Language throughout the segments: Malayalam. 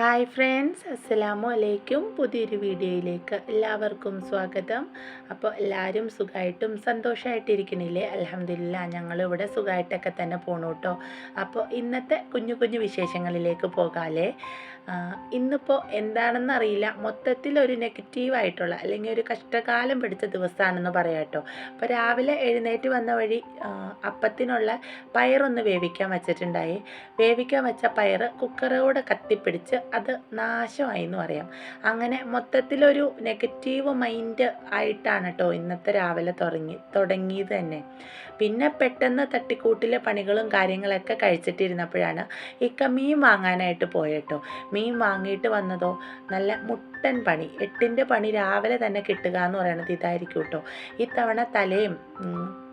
ഹായ് ഫ്രണ്ട്സ് അസ്സലാമു അലൈക്കും. പുതിയൊരു വീഡിയോയിലേക്ക് എല്ലാവർക്കും സ്വാഗതം. അപ്പോൾ എല്ലാവരും സുഖമായിട്ടും സന്തോഷമായിട്ടിരിക്കണില്ലേ അലഹമില്ല ഞങ്ങളിവിടെ സുഖമായിട്ടൊക്കെ തന്നെ പോണു കേട്ടോ അപ്പോൾ ഇന്നത്തെ കുഞ്ഞു കുഞ്ഞു വിശേഷങ്ങളിലേക്ക് പോകാല്ലേ? ആ, ഇന്നിപ്പോൾ എന്താണെന്ന് അറിയില്ല മൊത്തത്തിൽ ഒരു നെഗറ്റീവായിട്ടുള്ള അല്ലെങ്കിൽ ഒരു കഷ്ടകാലം പിടിച്ച ദിവസമാണെന്ന് പറയാം കേട്ടോ. അപ്പോൾ രാവിലെ എഴുന്നേറ്റ് വന്ന വഴി അപ്പത്തിനുള്ള പയറൊന്ന് വേവിക്കാൻ വെച്ചിട്ടുണ്ടായി. വേവിക്കാൻ വെച്ച പയർ കുക്കറോടെ കത്തിപ്പിടിച്ച് അത് നാശമായി എന്ന് പറയാം. അങ്ങനെ മൊത്തത്തിലൊരു നെഗറ്റീവ് മൈൻഡ് ആയിട്ടാണ് കേട്ടോ ഇന്നത്തെ രാവിലെ തുടങ്ങി തുടങ്ങിയത് തന്നെ. പിന്നെ പെട്ടെന്ന് തട്ടിക്കൂട്ടിലെ പണികളും കാര്യങ്ങളൊക്കെ കഴിച്ചിട്ടിരുന്നപ്പോഴാണ് ഈ മീൻ വാങ്ങാനായിട്ട് പോയട്ടോ മീൻ വാങ്ങിയിട്ട് വന്നതോ? നല്ല മുട്ടൻ പണി. എട്ടിന്റെ പണി രാവിലെ തന്നെ കിട്ടുക എന്ന് പറയണത് ഇതായിരിക്കും കേട്ടോ ഇത്തവണ തലയും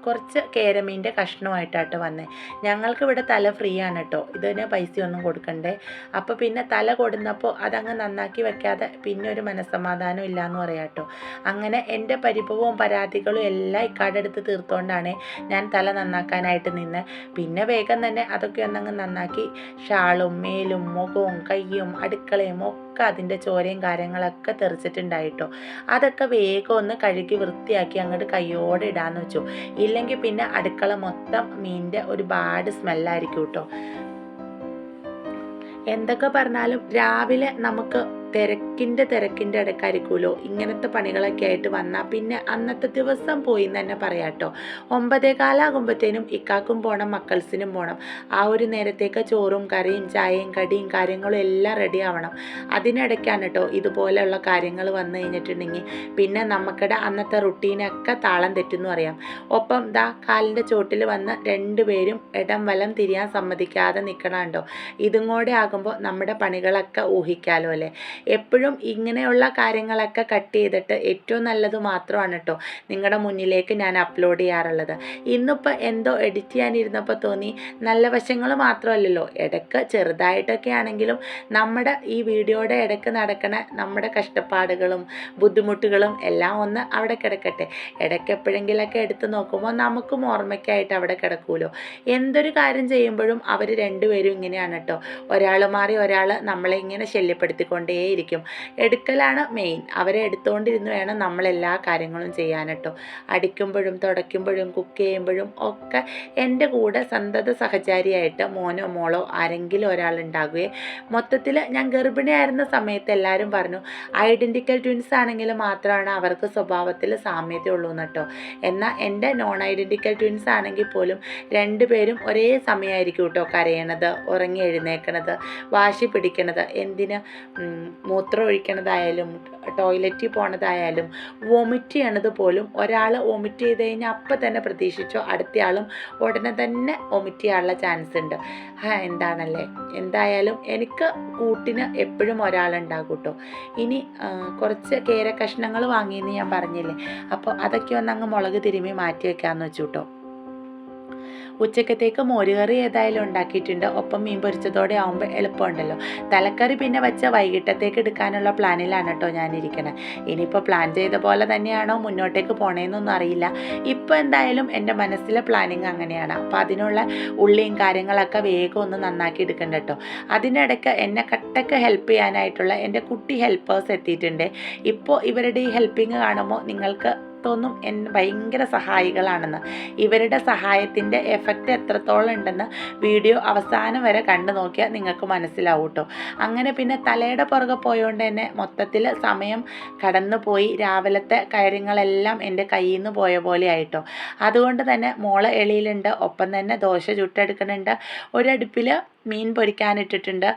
കുറച്ച് കേരമീന്റെ കഷ്ണമായിട്ടാട്ടോ വന്നേ. ഞങ്ങൾക്ക് ഇവിടെ തല ഫ്രീ ആണ് കേട്ടോ ഇതിന് പൈസയൊന്നും കൊടുക്കണ്ടേ. അപ്പോൾ പിന്നെ തല കൊടുന്നപ്പോൾ അതങ്ങ് നന്നാക്കി വെക്കാതെ പിന്നെ ഒരു മനസ്സമാധാനം ഇല്ല എന്ന് പറയാം കേട്ടോ അങ്ങനെ എന്റെ പരിഭവവും പരാതികളും എല്ലാം ഇക്കാടെടുത്ത് തീർത്തുകൊണ്ടാണ് ഞാൻ തല നന്നാക്കാനായിട്ട് നിന്ന്. പിന്നെ വേഗം തന്നെ അതൊക്കെ ഒന്നങ്ങ് നന്നാക്കി. ഷാളും മേലും മുഖവും കയ്യും അടുക്കളയും ഒക്കെ അതിന്റെ ചോരയും കാര്യങ്ങളൊക്കെ തെറിച്ചിട്ടുണ്ടായിട്ടോ. അതൊക്കെ വേഗം ഒന്ന് കഴുകി വൃത്തിയാക്കി അങ്ങോട്ട് കയ്യോടെ ഇടാന്ന് വെച്ചു. ഇല്ലെങ്കിൽ പിന്നെ അടുക്കള മൊത്തം മീനിന്റെ ഒരു ബാഡ് സ്മെല്ലായിരിക്കും കേട്ടോ എന്തൊക്കെ പറഞ്ഞാലും രാവിലെ നമുക്ക് തിരക്കിന്റെ തിരക്കിന്റെ ഇടയ്ക്കായിരിക്കുമല്ലോ ഇങ്ങനത്തെ പണികളൊക്കെ ആയിട്ട് വന്നാൽ പിന്നെ അന്നത്തെ ദിവസം പോയി എന്ന് തന്നെ പറയാം കേട്ടോ ഒമ്പതേ കാലാകുമ്പോഴത്തേനും ഇക്കാക്കും പോകണം മക്കൾസിനും പോകണം ആ ഒരു നേരത്തേക്ക് ചോറും കറിയും ചായയും കടിയും കാര്യങ്ങളും എല്ലാം റെഡി ആവണം. അതിനിടയ്ക്കാണ് കേട്ടോ ഇതുപോലെയുള്ള കാര്യങ്ങൾ വന്നു കഴിഞ്ഞിട്ടുണ്ടെങ്കിൽ പിന്നെ നമുക്കിടെ അന്നത്തെ റുട്ടീനൊക്കെ താളം തെറ്റുന്നു പറയാം ഒപ്പം ദാ കാലിന്റെ ചോട്ടിൽ വന്ന് രണ്ടുപേരും ഇടം വലം തിരിയാൻ സമ്മതിക്കാതെ നിൽക്കണുണ്ടോ ഇതും കൂടെ ആകുമ്പോൾ നമ്മുടെ പണികളൊക്കെ ഊഹിക്കാലോ അല്ലേ? എപ്പോഴും ഇങ്ങനെയുള്ള കാര്യങ്ങളൊക്കെ കട്ട് ചെയ്തിട്ട് ഏറ്റവും നല്ലത് മാത്രമാണ് കേട്ടോ നിങ്ങളുടെ മുന്നിലേക്ക് ഞാൻ അപ്ലോഡ് ചെയ്യാറുള്ളത്. ഇന്നിപ്പോൾ എന്തോ എഡിറ്റ് ചെയ്യാനിരുന്നപ്പോൾ തോന്നി നല്ല വശങ്ങൾ മാത്രമല്ലല്ലോ. ഇടയ്ക്ക് ചെറുതായിട്ടൊക്കെ ആണെങ്കിലും നമ്മുടെ ഈ വീഡിയോയുടെ ഇടയ്ക്ക് നടക്കണ നമ്മുടെ കഷ്ടപ്പാടുകളും ബുദ്ധിമുട്ടുകളും എല്ലാം ഒന്ന് അവിടെ കിടക്കട്ടെ. ഇടയ്ക്ക് എപ്പോഴെങ്കിലൊക്കെ എടുത്ത് നോക്കുമ്പോൾ നമുക്കും ഓർമ്മയ്ക്കായിട്ട് അവിടെ കിടക്കുമല്ലോ എന്തൊരു കാര്യം ചെയ്യുമ്പോഴും അവർ രണ്ടുപേരും ഇങ്ങനെയാണ് കേട്ടോ ഒരാൾ മാറി ഒരാൾ നമ്മളെ ഇങ്ങനെ ശല്യപ്പെടുത്തിക്കൊണ്ടേയിരിക്കും എടുക്കലാണ് മെയിൻ അവരെ എടുത്തുകൊണ്ടിരുന്ന് വേണം നമ്മൾ എല്ലാ കാര്യങ്ങളും ചെയ്യാൻ കേട്ടോ. അടിക്കുമ്പോഴും തുടയ്ക്കുമ്പോഴും കുക്ക് ചെയ്യുമ്പോഴും ഒക്കെ എന്റെ കൂടെ സന്തത സഹചാരിയായിട്ട് മോനോ മോളോ ആരെങ്കിലും ഒരാൾ ഉണ്ടാകുകയും മൊത്തത്തിൽ ഞാൻ ഗർഭിണിയായിരുന്ന സമയത്ത് എല്ലാവരും പറഞ്ഞു ഐഡന്റിക്കൽ ട്വിൻസ് ആണെങ്കിൽ മാത്രമാണ് അവർക്ക് സ്വഭാവത്തിൽ സാമ്യതയുള്ളൂ കേട്ടോ. എന്നാൽ എന്റെ നോൺ ഐഡന്റിക്കൽ ട്വിൻസ് ആണെങ്കിൽ പോലും രണ്ടുപേരും ഒരേ സമയമായിരിക്കും കേട്ടോ കരയണത് ഉറങ്ങി എഴുന്നേക്കണത് വാശി പിടിക്കണത്. എന്തിന്? മൂത്രം ഒഴിക്കണതായാലും ടോയ്ലറ്റിൽ പോണതായാലും വൊമിറ്റ് ചെയ്യണത് പോലും ഒരാൾ വൊമിറ്റ് ചെയ്ത് കഴിഞ്ഞാൽ അപ്പം തന്നെ പ്രതീക്ഷിച്ചോ അടുത്തയാളും ഉടനെ തന്നെ വൊമിറ്റ് ചെയ്യാനുള്ള ചാൻസ് ഉണ്ട്. എന്താണല്ലേ? എന്തായാലും എനിക്ക് കൂട്ടിന് എപ്പോഴും ഒരാളുണ്ടാകും കേട്ടോ ഇനി കുറച്ച് കേര കഷ്ണങ്ങൾ വാങ്ങിയെന്ന് ഞാൻ പറഞ്ഞില്ലേ? അപ്പോൾ അതൊക്കെ ഒന്ന് അങ്ങ് മുളക് തിരുമ്മി മാറ്റി വെക്കാമെന്ന് വെച്ചു കേട്ടോ ഉച്ചക്കത്തേക്ക് മോരുകറി ഏതായാലും ഉണ്ടാക്കിയിട്ടുണ്ട്. ഒപ്പം മീൻ പൊരിച്ചതോടെ ആകുമ്പോൾ എളുപ്പമുണ്ടല്ലോ. തലക്കറി പിന്നെ വെച്ച വൈകിട്ടത്തേക്ക് എടുക്കാനുള്ള പ്ലാനിലാണ് കേട്ടോ ഞാനിരിക്കണത് ഇനിയിപ്പോൾ പ്ലാൻ ചെയ്ത പോലെ തന്നെയാണോ മുന്നോട്ടേക്ക് പോണേന്നൊന്നും അറിയില്ല. ഇപ്പോൾ എന്തായാലും എന്റെ മനസ്സിലെ പ്ലാനിങ് അങ്ങനെയാണ്. അപ്പോൾ അതിനുള്ള ഉള്ളിയും കാര്യങ്ങളൊക്കെ വേഗം ഒന്ന് നന്നാക്കി എടുക്കണ്ട കേട്ടോ. അതിനിടയ്ക്ക് എന്നെ കട്ടക്ക് ഹെൽപ്പ് ചെയ്യാനായിട്ടുള്ള എന്റെ കുട്ടി ഹെൽപ്പേഴ്സ് എത്തിയിട്ടുണ്ട്. ഇപ്പോൾ ഇവരുടെ ഈ ഹെൽപ്പിങ് കാണുമ്പോൾ നിങ്ങൾക്ക് തോന്നും എൻ ഭയങ്കര സഹായികളാണെന്ന്. ഇവരുടെ സഹായത്തിന്റെ എഫക്റ്റ് എത്രത്തോളം ഉണ്ടെന്ന് വീഡിയോ അവസാനം വരെ കണ്ടു നോക്കിയാൽ നിങ്ങൾക്ക് മനസ്സിലാവും കേട്ടോ. അങ്ങനെ പിന്നെ തലയുടെ പുറകെ പോയോണ്ട് തന്നെ മൊത്തത്തിൽ സമയം കടന്നു പോയി രാവിലത്തെ കാര്യങ്ങളെല്ലാം എന്റെ കയ്യിൽ നിന്ന് പോയ പോലെ ആയിട്ടോ. അതുകൊണ്ട് തന്നെ മോളെ എളിയിലുണ്ട്. ഒപ്പം തന്നെ ദോശ ചുട്ടെടുക്കുന്നുണ്ട്. ഒരടുപ്പിൽ മീൻ പൊരിക്കാനിട്ടിട്ടുണ്ട്.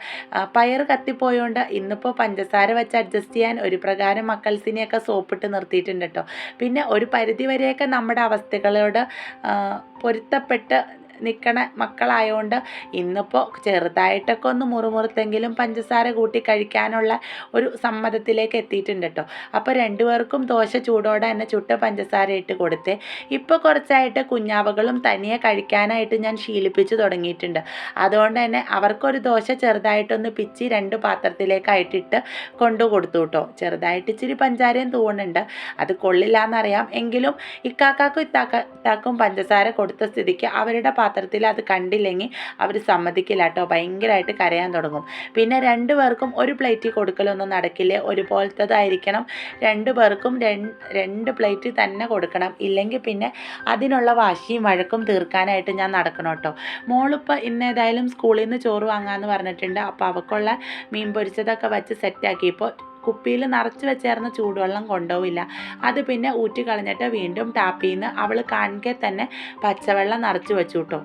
പയർ കത്തിപ്പോയോണ്ട് ഇന്നിപ്പോൾ പഞ്ചസാര വെച്ച് അഡ്ജസ്റ്റ് ചെയ്യാൻ ഒരു പ്രകാരം മക്കൾസിനെയൊക്കെ സോപ്പിട്ട് നിർത്തിയിട്ടുണ്ട് കേട്ടോ പിന്നെ ഒരു പരിധി വരെയൊക്കെ നമ്മുടെ അവസ്ഥകളോട് പൊരുത്തപ്പെട്ട് നിൽക്കണ മക്കളായതുകൊണ്ട് ഇന്നിപ്പോൾ ചെറുതായിട്ടൊക്കെ ഒന്ന് മുറുമുറുത്തെങ്കിലും പഞ്ചസാര കൂട്ടി കഴിക്കാനുള്ള ഒരു സമ്മതത്തിലേക്ക് എത്തിയിട്ടുണ്ട് കേട്ടോ അപ്പോൾ രണ്ടുപേർക്കും ദോശ ചൂടോടെ തന്നെ ചുട്ട പഞ്ചസാര ഇട്ട് കൊടുത്തേ. ഇപ്പോൾ കുറച്ചായിട്ട് കുഞ്ഞാവകളും തനിയെ കഴിക്കാനായിട്ട് ഞാൻ ശീലിപ്പിച്ച് തുടങ്ങിയിട്ടുണ്ട്. അതുകൊണ്ട് തന്നെ അവർക്കൊരു ദോശ ചെറുതായിട്ടൊന്ന് പിച്ചി രണ്ട് പാത്രത്തിലേക്കായിട്ടിട്ട് കൊണ്ടു കൊടുത്തു കേട്ടോ ചെറുതായിട്ട് ഇച്ചിരി പഞ്ചാരയും തൂണുണ്ട്. അത് കൊള്ളില്ല എന്നറിയാം എങ്കിലും ഇക്കാക്കാക്കും ഇത്താക്ക ഇത്താക്കും പഞ്ചസാര കൊടുത്ത സ്ഥിതിക്ക് അവരുടെ പാത്രത്തിൽ അത് കണ്ടില്ലെങ്കിൽ അവർ സമ്മതിക്കില്ല കേട്ടോ. ഭയങ്കരമായിട്ട് കരയാൻ തുടങ്ങും. പിന്നെ രണ്ടു പേർക്കും ഒരു പ്ലേറ്റിൽ കൊടുക്കലൊന്നും നടക്കില്ല. ഒരുപോലത്തതായിരിക്കണം. രണ്ടു പേർക്കും രണ്ട് പ്ലേറ്റ് തന്നെ കൊടുക്കണം. ഇല്ലെങ്കിൽ പിന്നെ അതിനുള്ള വാശിയും വഴക്കും തീർക്കാനായിട്ട് ഞാൻ നടക്കണം കേട്ടോ. മോളിപ്പോൾ ഇന്ന് ഏതായാലും സ്കൂളിൽ നിന്ന് ചോറ് വാങ്ങാമെന്ന് പറഞ്ഞിട്ടുണ്ട്. അപ്പോൾ അവൾക്കുള്ള മീൻ പൊരിച്ചതൊക്കെ വെച്ച് സെറ്റാക്കിയപ്പോൾ കുപ്പിയിൽ നിറച്ച് വെച്ചായിരുന്ന ചൂടുവെള്ളം കൊണ്ടുപോവില്ല. അത് പിന്നെ ഊറ്റി കളഞ്ഞിട്ട് വീണ്ടും ടാപ്പിൽ നിന്ന് അവൾ കാണിക്കെ തന്നെ പച്ചവെള്ളം നിറച്ച് വെച്ചു കേട്ടോ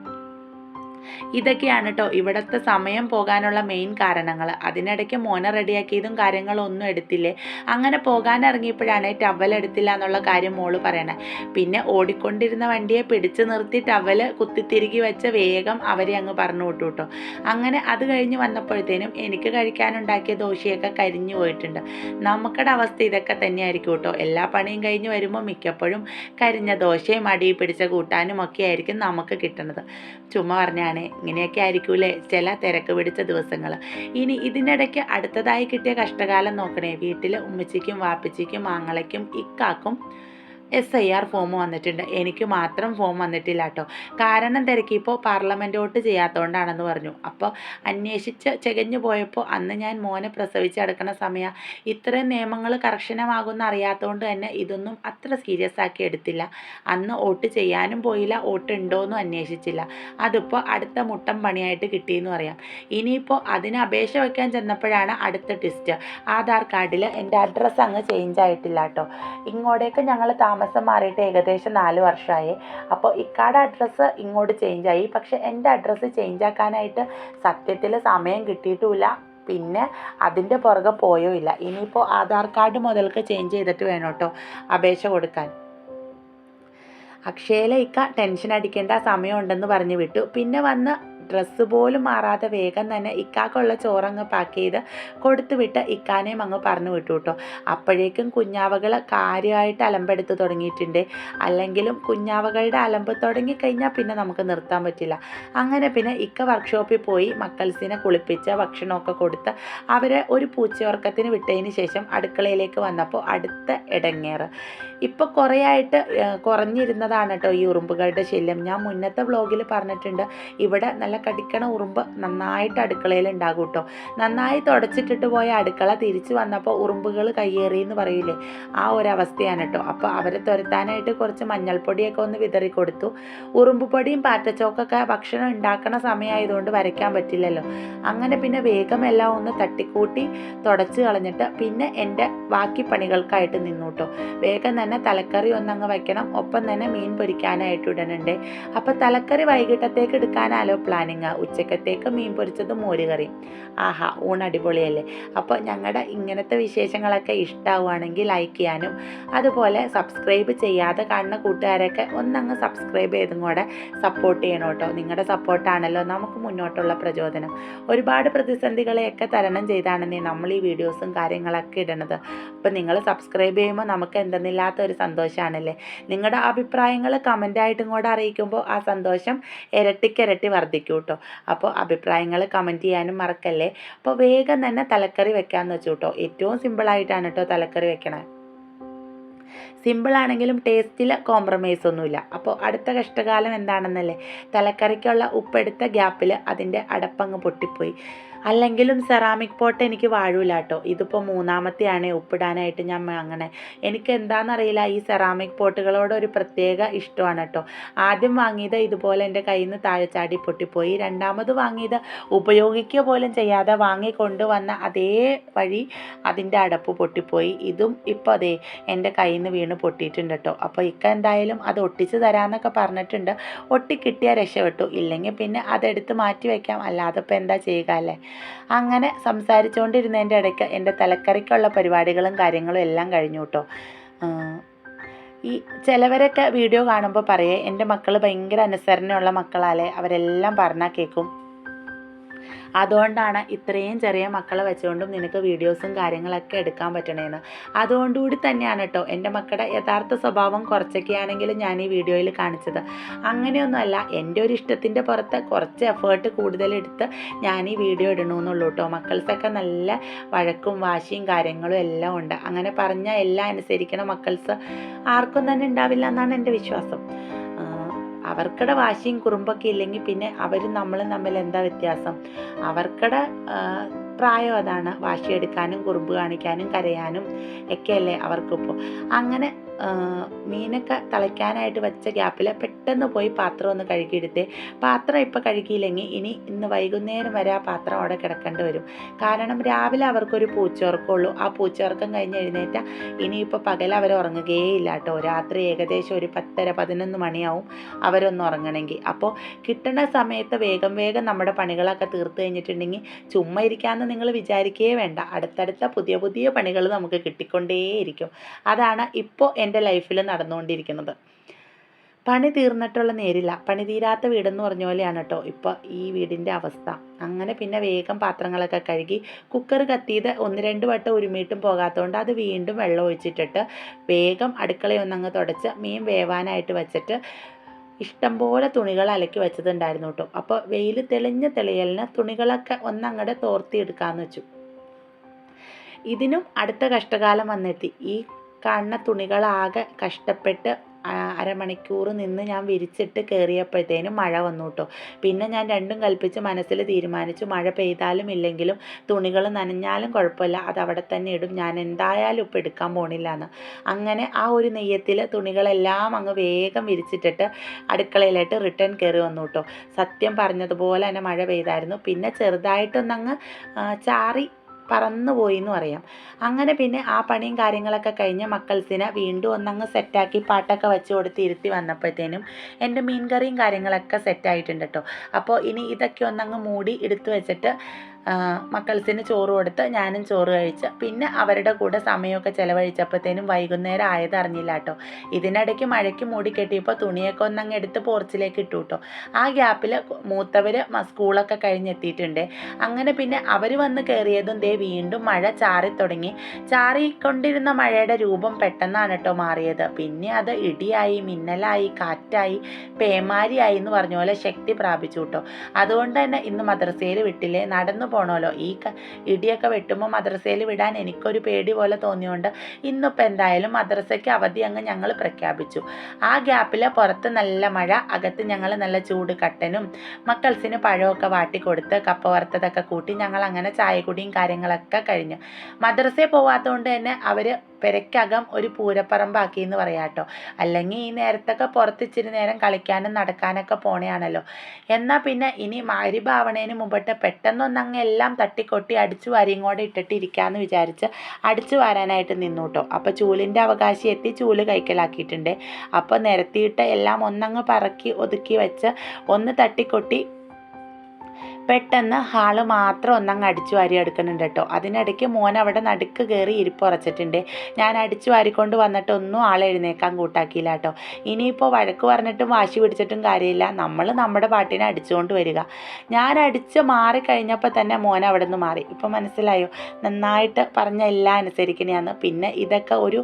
ഇതൊക്കെയാണ് കേട്ടോ ഇവിടുത്തെ സമയം പോകാനുള്ള മെയിൻ കാരണങ്ങൾ അതിനിടയ്ക്ക് മോനെ റെഡിയാക്കിയതും കാര്യങ്ങളൊന്നും എടുത്തില്ലേ? അങ്ങനെ പോകാൻ ഇറങ്ങിയപ്പോഴാണ് ടവൽ എടുത്തില്ല എന്നുള്ള കാര്യം മോൾ പറയണേ. പിന്നെ ഓടിക്കൊണ്ടിരുന്ന വണ്ടിയെ പിടിച്ചു നിർത്തി ടവൽ കുത്തിത്തിരുകി വെച്ച വേഗം അവരെ അങ്ങ് പറഞ്ഞു വിട്ടു കേട്ടോ അങ്ങനെ അത് കഴിഞ്ഞ് വന്നപ്പോഴത്തേനും എനിക്ക് കഴിക്കാനുണ്ടാക്കിയ ദോശയൊക്കെ കരിഞ്ഞു പോയിട്ടുണ്ട്. നമുക്കുടെ അവസ്ഥ ഇതൊക്കെ തന്നെയായിരിക്കും കേട്ടോ എല്ലാ പണിയും കഴിഞ്ഞ് വരുമ്പോൾ മിക്കപ്പോഴും കരിഞ്ഞ ദോശയും അടി പിടിച്ച കൂട്ടാനും ഒക്കെ ആയിരിക്കും നമുക്ക് കിട്ടുന്നത് ചുമ്മാ പറഞ്ഞാണ് ഇങ്ങനെയൊക്കെ ആയിരിക്കൂലേ? ചില തിരക്ക് പിടിച്ച ദിവസങ്ങൾ ഇനി ഇതിനിടയ്ക്ക് അടുത്തതായി കിട്ടിയ കഷ്ടകാലം നോക്കണേ. വീട്ടിൽ ഉമ്മച്ചിക്കും വാപ്പച്ചിക്കും മാങ്ങളയ്ക്കും ഇക്കാക്കും എസ് ഐ ആർ ഫോം വന്നിട്ടുണ്ട്. എനിക്ക് മാത്രം ഫോം വന്നിട്ടില്ല കേട്ടോ കാരണം തിരക്കിയപ്പോൾ പാർലമെന്റ് വോട്ട് ചെയ്യാത്തതുകൊണ്ടാണെന്ന് പറഞ്ഞു. അപ്പോൾ അന്വേഷിച്ച് ചെകഞ്ഞു പോയപ്പോൾ അന്ന് ഞാൻ മോനെ പ്രസവിച്ച് കിടക്കുന്ന സമയം. ഇത്രയും നിയമങ്ങൾ കർശനമാകുമെന്ന് അറിയാത്തതുകൊണ്ട് തന്നെ ഇതൊന്നും അത്ര സീരിയസ് ആക്കി എടുത്തില്ല. അന്ന് വോട്ട് ചെയ്യാനും പോയില്ല. വോട്ട് ഉണ്ടോയെന്നും അന്വേഷിച്ചില്ല. അതിപ്പോൾ അടുത്ത മുട്ടം പണിയായിട്ട് കിട്ടിയെന്ന് പറയാം. ഇനിയിപ്പോൾ അതിന് അപേക്ഷ വയ്ക്കാൻ ചെന്നപ്പോഴാണ് അടുത്ത ട്വിസ്റ്റ് ആധാർ കാർഡിൽ എന്റെ അഡ്രസ്സ് അങ്ങ് ചേഞ്ച് ആയിട്ടില്ല കേട്ടോ ഇങ്ങോട്ടേക്ക് ഞങ്ങൾ താമസം മാറിയിട്ട് ഏകദേശം നാല് വർഷമായി അപ്പോൾ ഇക്കാടെ അഡ്രസ്സ് ഇങ്ങോട്ട് ചേഞ്ചായി പക്ഷേ എന്റെ അഡ്രസ്സ് ചേഞ്ച് ആക്കാനായിട്ട് സത്യത്തിൽ സമയം കിട്ടിയിട്ടുമില്ല. പിന്നെ അതിന്റെ പുറകെ പോയോ ഇല്ല. ഇനിയിപ്പോൾ ആധാർ കാർഡ് മുതൽക്ക് ചേഞ്ച് ചെയ്തിട്ട് വേണം കേട്ടോ അപേക്ഷ കൊടുക്കാൻ. അക്ഷയയിലേക്ക ടെൻഷൻ അടിക്കേണ്ട സമയമുണ്ടെന്ന് പറഞ്ഞു വിട്ടു. പിന്നെ വന്ന് ഡ്രസ്സ് പോലും മാറാതെ വേഗം തന്നെ ഇക്കാക്കുള്ള ചോറങ്ങ് പാക്ക് ചെയ്ത് കൊടുത്തു വിട്ട് ഇക്കാനെയും അങ്ങ് പറഞ്ഞു വിട്ടു കേട്ടോ അപ്പോഴേക്കും കുഞ്ഞാവകൾ കാര്യമായിട്ട് അലമ്പെടുത്ത് തുടങ്ങിയിട്ടുണ്ട്. അല്ലെങ്കിലും കുഞ്ഞാവകളുടെ അലമ്പ് തുടങ്ങിക്കഴിഞ്ഞാൽ പിന്നെ നമുക്ക് നിർത്താൻ പറ്റില്ല. അങ്ങനെ പിന്നെ ഇക്ക വർക്ക്ഷോപ്പിൽ പോയി മക്കൾസിനെ കുളിപ്പിച്ച് ഭക്ഷണമൊക്കെ കൊടുത്ത് അവരെ ഒരു പൂച്ചയുറക്കത്തിന് വിട്ടതിന് ശേഷം അടുക്കളയിലേക്ക് വന്നപ്പോൾ അടുത്ത ഇടങ്ങേറ്. ഇപ്പോൾ കുറേ ആയിട്ട് കുറഞ്ഞിരുന്നതാണ് കേട്ടോ ഈ ഉറുമ്പുകളുടെ ശല്യം. ഞാൻ മുന്നത്തെ വ്ളോഗിൽ പറഞ്ഞിട്ടുണ്ട് ഇവിടെ നല്ല കടിക്കണ ഉറുമ്പ് നന്നായിട്ട് അടുക്കളയിൽ ഉണ്ടാകും കേട്ടോ നന്നായി തുടച്ചിട്ടിട്ട് പോയ അടുക്കള തിരിച്ചു വന്നപ്പോൾ ഉറുമ്പുകൾ കയ്യേറി എന്ന് പറയില്ലേ? ആ ഒരു അവസ്ഥയാണ് കേട്ടോ അപ്പോൾ അവരെ തുരത്താനായിട്ട് കുറച്ച് മഞ്ഞൾപ്പൊടിയൊക്കെ ഒന്ന് വിതറി കൊടുത്തു. ഉറുമ്പ് പൊടിയും പാറ്റച്ചോക്കൊക്കെ ഭക്ഷണം ഉണ്ടാക്കണ സമയമായതുകൊണ്ട് വരയ്ക്കാൻ പറ്റില്ലല്ലോ. അങ്ങനെ പിന്നെ വേഗം എല്ലാം ഒന്ന് തട്ടിക്കൂട്ടി തുടച്ച് കളഞ്ഞിട്ട് പിന്നെ എന്റെ ബാക്കി പണികൾക്കായിട്ട് നിന്നു കേട്ടോ വേഗം തന്നെ തലക്കറി ഒന്നങ്ങ് വയ്ക്കണം ഒപ്പം തന്നെ മീൻ പൊരിക്കാനായിട്ട് ഇടണുണ്ട്. അപ്പോൾ തലക്കറി വൈകിട്ടത്തേക്ക് എടുക്കാനാലോ പ്ലാനിങ് ഉച്ചക്കത്തേക്ക് മീൻ പൊരിച്ചത് മോരുകറി. ആഹാ ഊണ് അടിപൊളിയല്ലേ? അപ്പോൾ ഞങ്ങളുടെ ഇങ്ങനത്തെ വിശേഷങ്ങളൊക്കെ ഇഷ്ടമാവുകയാണെങ്കിൽ ലൈക്ക് ചെയ്യാനും അതുപോലെ സബ്സ്ക്രൈബ് ചെയ്യാതെ കാണുന്ന കൂട്ടുകാരൊക്കെ ഒന്നങ്ങ് സബ്സ്ക്രൈബ് ചെയ്തും കൂടെ സപ്പോർട്ട് ചെയ്യണം കേട്ടോ. നിങ്ങളുടെ സപ്പോർട്ടാണല്ലോ നമുക്ക് മുന്നോട്ടുള്ള പ്രചോദനം. ഒരുപാട് പ്രതിസന്ധികളെയൊക്കെ തരണം ചെയ്താണെന്നേ നമ്മൾ ഈ വീഡിയോസും കാര്യങ്ങളൊക്കെ ഇടണത്. അപ്പോൾ നിങ്ങൾ സബ്സ്ക്രൈബ് ചെയ്യുമ്പോൾ നമുക്ക് എന്തെന്നില്ലാത്ത ഒരു സന്തോഷമാണല്ലേ നിങ്ങളുടെ അഭിപ്രായങ്ങൾ കമന്റായിട്ടും കൂടെ അറിയിക്കുമ്പോൾ ആ സന്തോഷം ഇരട്ടിക്കിരട്ടി വർദ്ധിക്കും കേട്ടോ അപ്പോൾ അഭിപ്രായങ്ങൾ കമന്റ് ചെയ്യാനും മറക്കല്ലേ? അപ്പോൾ വേഗം തന്നെ തലക്കറി വെക്കാമെന്ന് വെച്ചു കേട്ടോ ഏറ്റവും സിമ്പിളായിട്ടാണ് കേട്ടോ തലക്കറി വെക്കണേ. സിമ്പിളാണെങ്കിലും ടേസ്റ്റിൽ കോംപ്രമൈസ് ഒന്നുമില്ല. അപ്പോൾ അടുത്ത കഷ്ടകാലം എന്താണെന്നല്ലേ? തലക്കറിക്കുള്ള ഉപ്പെടുത്ത ഗ്യാപ്പിൽ അതിന്റെ അടപ്പങ്ങ് പൊട്ടിപ്പോയി. അല്ലെങ്കിലും സെറാമിക് പോട്ട് എനിക്ക് വാഴൂല കേട്ടോ ഇതിപ്പോൾ മൂന്നാമത്തെയാണ് ഉപ്പിടാനായിട്ട് ഞാൻ അങ്ങനെ എനിക്ക് എന്താണെന്നറിയില്ല ഈ സെറാമിക് പോട്ടുകളോട് ഒരു പ്രത്യേക ഇഷ്ടമാണ് കേട്ടോ ആദ്യം വാങ്ങിയത് ഇതുപോലെ എന്റെ കയ്യിൽ നിന്ന് താഴെ ചാടി പൊട്ടിപ്പോയി. രണ്ടാമത് വാങ്ങിയത് ഉപയോഗിക്കുക പോലും ചെയ്യാതെ വാങ്ങിക്കൊണ്ട് വന്ന അതേ വഴി അതിന്റെ അടപ്പ് പൊട്ടിപ്പോയി. ഇതും ഇപ്പോൾ അതേ എന്റെ കയ്യിൽ നിന്ന് വീണ് പൊട്ടിയിട്ടുണ്ട് കേട്ടോ അപ്പോൾ ഇക്ക എന്തായാലും അത് ഒട്ടിച്ച് തരാമെന്നൊക്കെ പറഞ്ഞിട്ടുണ്ട്. ഒട്ടിക്കിട്ടിയാൽ രക്ഷപ്പെട്ടു. ഇല്ലെങ്കിൽ പിന്നെ അതെടുത്ത് മാറ്റി വയ്ക്കാം അല്ലാതെ ഇപ്പോൾ എന്താ ചെയ്യുക അല്ലേ? അങ്ങനെ സംസാരിച്ചുകൊണ്ടിരുന്നതിന്റെ ഇടയ്ക്ക് എന്റെ തലക്കറിക്കുള്ള പരിപാടികളും കാര്യങ്ങളും എല്ലാം കഴിഞ്ഞു കേട്ടോ. ഈ ചിലവരൊക്കെ വീഡിയോ കാണുമ്പോൾ പറയേ എന്റെ മക്കൾ ഭയങ്കര അനുസരണയുള്ള മക്കളാലേ അവരെല്ലാം പറഞ്ഞാൽ കേൾക്കും അതുകൊണ്ടാണ് ഇത്രയും ചെറിയ മക്കളെ വെച്ചുകൊണ്ടും നിനക്ക് വീഡിയോസും കാര്യങ്ങളൊക്കെ എടുക്കാൻ പറ്റണേന്ന്. അതുകൊണ്ടുകൂടി തന്നെയാണ് കേട്ടോ. എന്റെ മക്കളുടെ യഥാർത്ഥ സ്വഭാവം കുറച്ചൊക്കെയാണെങ്കിലും ഞാൻ ഈ വീഡിയോയിൽ കാണിച്ചത്. അങ്ങനെയൊന്നുമല്ല എന്റെ ഒരു ഇഷ്ടത്തിന്റെ പുറത്ത് കുറച്ച് എഫേർട്ട് കൂടുതലെടുത്ത് ഞാൻ ഈ വീഡിയോ ഇടണമെന്നുള്ളൂ കേട്ടോ. മക്കൾസൊക്കെ നല്ല വഴക്കും വാശിയും കാര്യങ്ങളും എല്ലാം ഉണ്ട്. അങ്ങനെ പറഞ്ഞാൽ എല്ലാം അനുസരിക്കണം മക്കൾസ്. ആർക്കും തന്നെ ഉണ്ടാവില്ല എന്നാണ് എന്റെ വിശ്വാസം. അവർക്കടെ വാശിയും കുറുമ്പൊക്കെ ഇല്ലെങ്കിൽ പിന്നെ അവരും നമ്മളും തമ്മിൽ എന്താ വ്യത്യാസം? അവർക്കടെ പ്രായം അതാണ്. വാശിയെടുക്കാനും കുറുമ്പ് കാണിക്കാനും കരയാനും ഒക്കെയല്ലേ അവർക്കിപ്പോൾ അങ്ങനെ മീനൊക്കെ തിളയ്ക്കാനായിട്ട് വെച്ച ഗ്യാപ്പിൽ പെട്ടെന്ന് പോയി പാത്രം ഒന്ന് കഴുകിയെടുത്ത് പാത്രം ഇപ്പോൾ കഴുകിയില്ലെങ്കിൽ ഇനി ഇന്ന് വൈകുന്നേരം വരെ ആ പാത്രം അവിടെ കിടക്കേണ്ടി വരും. കാരണം രാവിലെ അവർക്കൊരു പൂച്ചോർക്കമുള്ളൂ ആ പൂച്ചോർക്കം കഴിഞ്ഞ് എഴുന്നേറ്റ ഇനിയിപ്പോൾ പകൽ അവർ ഉറങ്ങുകയില്ല കേട്ടോ. രാത്രി ഏകദേശം ഒരു പത്തര പതിനൊന്ന് മണിയാവും അവരൊന്ന് ഉറങ്ങണമെങ്കിൽ. അപ്പോൾ കിട്ടുന്ന സമയത്ത് വേഗം വേഗം നമ്മുടെ പണികളൊക്കെ തീർത്ത് കഴിഞ്ഞിട്ടുണ്ടെങ്കിൽ ചുമ്മാ ഇരിക്കാമെന്ന് നിങ്ങൾ വിചാരിക്കുകയേ വേണ്ട. അടുത്തടുത്ത പുതിയ പുതിയ പണികൾ നമുക്ക് കിട്ടിക്കൊണ്ടേയിരിക്കും. അതാണ് ഇപ്പോൾ എന്റെ ലൈഫിൽ നടന്നുകൊണ്ടിരിക്കുന്നത്. പണി തീർന്നിട്ടുള്ള നേരില്ല. പണി തീരാത്ത വീടെന്ന് പറഞ്ഞ പോലെയാണ് കേട്ടോ ഇപ്പോൾ ഈ വീടിന്റെ അവസ്ഥ. അങ്ങനെ പിന്നെ വേഗം പാത്രങ്ങളൊക്കെ കഴുകി കുക്കർ കത്തിയത് ഒന്ന് രണ്ട് വട്ടം ഉരുമിയിട്ടും പോകാത്തതുകൊണ്ട് അത് വീണ്ടും വെള്ളം ഒഴിച്ചിട്ടിട്ട് വേഗം അടുക്കളയൊന്നങ്ങ് തുടച്ച് മീൻ വേവാനായിട്ട് വെച്ചിട്ട് ഇഷ്ടംപോലെ തുണികൾ അലക്കി വെച്ചതുണ്ടായിരുന്നു കേട്ടോ അപ്പോൾ വെയിൽ തെളിഞ്ഞ തെളിയലിന് തുണികളൊക്കെ ഒന്നങ്ങടെ തോർത്തി എടുക്കാമെന്ന് വെച്ചു. ഇതിനും അടുത്ത കഷ്ടകാലം വന്നെത്തി. ഈ കാണുന്ന തുണികളാകെ കഷ്ടപ്പെട്ട് അരമണിക്കൂർ നിന്ന് ഞാൻ വിരിച്ചിട്ട് കയറിയപ്പോഴത്തേനും മഴ വന്നു കേട്ടോ പിന്നെ ഞാൻ രണ്ടും കൽപ്പിച്ച് മനസ്സിൽ തീരുമാനിച്ചു മഴ പെയ്താലും ഇല്ലെങ്കിലും തുണികൾ നനഞ്ഞാലും കുഴപ്പമില്ല അത് അവിടെ തന്നെ ഇടും ഞാൻ എന്തായാലും ഇപ്പം എടുക്കാൻ പോണില്ല എന്ന് അങ്ങനെ ആ ഒരു നെയ്യത്തിൽ തുണികളെല്ലാം അങ്ങ് വേഗം വിരിച്ചിട്ടിട്ട് അടുക്കളയിലായിട്ട് റിട്ടേൺ കയറി വന്നു കേട്ടോ സത്യം പറഞ്ഞതുപോലെ തന്നെ മഴ പെയ്തായിരുന്നു. പിന്നെ ചെറുതായിട്ടൊന്നങ്ങ് ചാറി പറന്നു പോയി എന്ന് പറയാം അങ്ങനെ പിന്നെ ആ പണിയും കാര്യങ്ങളൊക്കെ കഴിഞ്ഞ് മക്കൾസിനെ വീണ്ടും ഒന്നങ്ങ് സെറ്റാക്കി പാട്ടൊക്കെ വെച്ച് കൊടുത്ത് ഇരുത്തി വന്നപ്പോഴത്തേനും എന്റെ മീൻകറിയും കാര്യങ്ങളൊക്കെ സെറ്റായിട്ടുണ്ട് കേട്ടോ അപ്പോൾ ഇനി ഇതൊക്കെ ഒന്നങ്ങ് മൂടി എടുത്തു വെച്ചിട്ട് മക്കൾസിന് ചോറ് കൊടുത്ത് ഞാനും ചോറ് കഴിച്ച് പിന്നെ അവരുടെ കൂടെ സമയമൊക്കെ ചിലവഴിച്ചപ്പോഴത്തേനും വൈകുന്നേരം ആയത് അറിഞ്ഞില്ല കേട്ടോ ഇതിനിടയ്ക്ക് മഴയ്ക്ക് മൂടി കെട്ടിയപ്പോൾ തുണിയൊക്കെ ഒന്നങ്ങ് എടുത്ത് പോർച്ചിലേക്ക് ഇട്ടു കേട്ടോ ആ ഗ്യാപ്പിൽ മൂത്തവർ സ്കൂളൊക്കെ കഴിഞ്ഞെത്തിയിട്ടുണ്ട്. അങ്ങനെ പിന്നെ അവർ വന്ന് കയറിയതും ദേ വീണ്ടും മഴ ചാറി തുടങ്ങി. ചാറിക്കൊണ്ടിരുന്ന മഴയുടെ രൂപം പെട്ടെന്നാണ് കേട്ടോ മാറിയത്. പിന്നെ അത് ഇടിയായി മിന്നലായി കാറ്റായി പേമാരിയായി എന്ന് പറഞ്ഞ പോലെ ശക്തി പ്രാപിച്ചു കേട്ടോ അതുകൊണ്ട് തന്നെ ഇന്ന് മദ്രസയിൽ വിട്ടില്ലേ? നടന്നു പോകണമല്ലോ ഈ ഇടിയൊക്കെ വെട്ടുമ്പോൾ മദ്രസയിൽ വിടാൻ എനിക്കൊരു പേടി പോലെ തോന്നിയോണ്ട് ഇന്നിപ്പോൾ എന്തായാലും മദ്രസയ്ക്ക് അവധി അങ്ങ് ഞങ്ങൾ പ്രഖ്യാപിച്ചു. ആ ഗ്യാപ്പിൽ പുറത്ത് നല്ല മഴ അകത്ത് ഞങ്ങൾ നല്ല ചൂട് കട്ടനും മക്കൾസിന് പഴമൊക്കെ വാട്ടിക്കൊടുത്ത് കപ്പ വറുത്തതൊക്കെ കൂട്ടി ഞങ്ങൾ അങ്ങനെ ചായകുടിയും കാര്യങ്ങളൊക്കെ കഴിഞ്ഞു. മദ്രസയിൽ പോവാത്തതുകൊണ്ട് തന്നെ അവർ പെരക്കകം ഒരു പൂരപ്പറമ്പാക്കി എന്ന് പറയാം കേട്ടോ. അല്ലെങ്കിൽ ഈ നേരത്തൊക്കെ പുറത്തിച്ചിരി നേരം കളിക്കാനും നടക്കാനൊക്കെ പോണെയാണല്ലോ. എന്നാൽ പിന്നെ ഇനി മാരിഭാവണേന് മുമ്പിട്ട് പെട്ടെന്നൊന്നങ്ങ് എല്ലാം തട്ടിക്കൊട്ടി അടിച്ചു വാരിയും കൂടെ ഇട്ടിട്ട് ഇരിക്കാമെന്ന് വിചാരിച്ച് അടിച്ചു വാരാനായിട്ട് നിന്നു കേട്ടോ. അപ്പോൾ ചൂലിന്റെ അവകാശം എത്തി ചൂൽ കൈക്കലാക്കിയിട്ടുണ്ട്. അപ്പോൾ നിരത്തിയിട്ട് എല്ലാം ഒന്നങ്ങ് പറക്കി ഒതുക്കി വെച്ച് ഒന്ന് തട്ടിക്കൊട്ടി പെട്ടെന്ന് ഹാൾ മാത്രം ഒന്നങ്ങ് അടിച്ചു വാരി എടുക്കുന്നുണ്ട് കേട്ടോ. അതിനിടയ്ക്ക് മോൻ അവിടെ നടുക്ക് കയറി ഇരിപ്പുറച്ചിട്ടുണ്ട് ഞാൻ അടിച്ചു വാരിക്കൊണ്ട് വന്നിട്ട് ഒന്നും ആളെ എഴുന്നേക്കാൻ കൂട്ടാക്കിയില്ല കേട്ടോ. ഇനിയിപ്പോൾ വഴക്ക് പറഞ്ഞിട്ടും വാശി പിടിച്ചിട്ടും കാര്യമില്ല. നമ്മൾ നമ്മുടെ പാട്ടിനെ അടിച്ചുകൊണ്ട് വരിക. ഞാൻ അടിച്ച് മാറിക്കഴിഞ്ഞപ്പോൾ തന്നെ മോൻ അവിടെ നിന്ന് മാറി. ഇപ്പോൾ മനസ്സിലായോ? നന്നായിട്ട് പറഞ്ഞ എല്ലാം അനുസരിക്കണെയാണ് പിന്നെ ഇതൊക്കെ ഒരു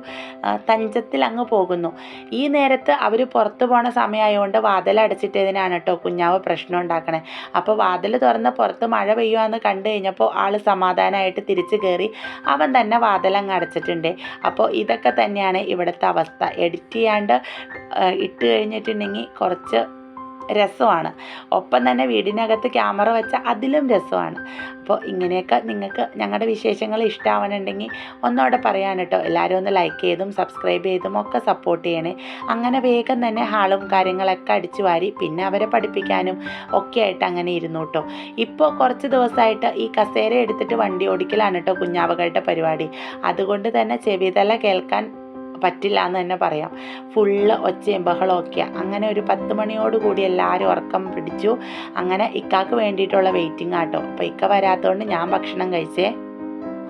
തഞ്ചത്തിൽ അങ്ങ് പോകുന്നു. ഈ നേരത്ത് അവർ പുറത്തു പോണ സമയമായതുകൊണ്ട് വാതിലടച്ചിട്ടതിനാണ് കേട്ടോ കുഞ്ഞാവ് പ്രശ്നം ഉണ്ടാക്കണേ. അപ്പോൾ വാതിൽ തുറന്ന് പുറത്ത് മഴ പെയ്യുവാന്ന് കണ്ടു കഴിഞ്ഞപ്പോൾ ആൾ സമാധാനമായിട്ട് തിരിച്ചു കയറി അവൻ തന്നെ വാതിലങ്ങ് അടച്ചിട്ടുണ്ട്. അപ്പോൾ ഇതൊക്കെ തന്നെയാണ് ഇവിടുത്തെ അവസ്ഥ. എഡിറ്റ് ചെയ്യാണ്ട് ഇട്ട് കഴിഞ്ഞിട്ടുണ്ടെങ്കിൽ കുറച്ച് രസമാണ്. ഒപ്പം തന്നെ വീടിനകത്ത് ക്യാമറ വെച്ചാൽ അതിലും രസമാണ്. അപ്പോൾ ഇങ്ങനെയൊക്കെ നിങ്ങൾക്ക് ഞങ്ങളുടെ വിശേഷങ്ങൾ ഇഷ്ടമാവണമെങ്കിൽ ഒന്നോടെ പറയാൻ കേട്ടോ. എല്ലാവരും ഒന്ന് ലൈക്ക് ചെയ്തും സബ്സ്ക്രൈബ് ചെയ്തും ഒക്കെ സപ്പോർട്ട് ചെയ്യണേ. അങ്ങനെ വേഗം തന്നെ ഹാളും കാര്യങ്ങളൊക്കെ അടിച്ചു വാരി പിന്നെ അവരെ പഠിപ്പിക്കാനും ഒക്കെ ആയിട്ട് അങ്ങനെ ഇരുന്നു കേട്ടോ. ഇപ്പോൾ കുറച്ച് ദിവസമായിട്ട് ഈ കസേര എടുത്തിട്ട് വണ്ടി ഓടിക്കലാണ് കേട്ടോ കുഞ്ഞാവകളുടെ പരിപാടി. അതുകൊണ്ട് തന്നെ ചെവിതല കേൾക്കാൻ പറ്റില്ല എന്ന് തന്നെ പറയാം. ഫുള്ള് ഒച്ചയും ബഹളവും ഒക്കെയാണ് അങ്ങനെ ഒരു പത്ത് മണിയോട് കൂടി എല്ലാവരും ഉറക്കം പിടിച്ചു. അങ്ങനെ ഇക്കാക്ക് വേണ്ടിയിട്ടുള്ള വെയിറ്റിംഗ് ആട്ടോ. അപ്പോൾ ഇക്ക വരാത്തതുകൊണ്ട് ഞാൻ ഭക്ഷണം കഴിച്ചേ.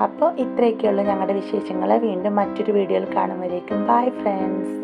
അപ്പോൾ ഇത്രയൊക്കെയുള്ളൂ ഞങ്ങളുടെ വിശേഷങ്ങൾ വീണ്ടും മറ്റൊരു വീഡിയോയിൽ കാണുമ്പോഴേക്കും ബൈ ഫ്രണ്ട്സ്